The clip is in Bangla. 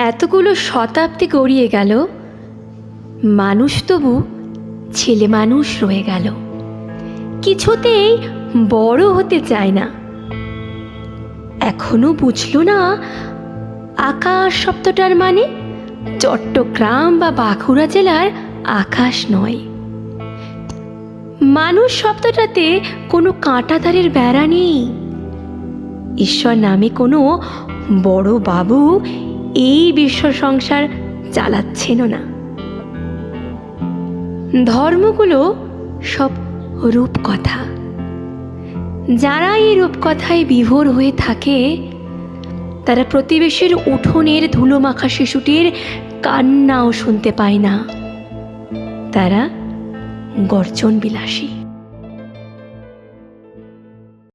এতগুলো শতাব্দী গড়িয়ে গেল, মানুষ তবু ছেলে মানুষ রয়ে গেল। কিছুতেই বড় হতে চায় না। এখনও বুঝলো না আকাশ শব্দটার মানে? চট্টগ্রাম বা বাঁকুড়া জেলার আকাশ নয়। মানুষ শব্দটাতে কোনো কাঁটাতারের বেড়া নেই। ঈশ্বর নামে কোনো বড় বাবু এই বিশ্ব সংসার চালাচ্ছেনও না। ধর্মগুলো সব রূপকথা। যারা এই রূপকথায় বিভোর হয়ে থাকে, তারা প্রতিবেশীর উঠোনের ধুলোমাখা শিশুটির কান্নাও শুনতে পায় না। তারা গর্জন বিলাসী।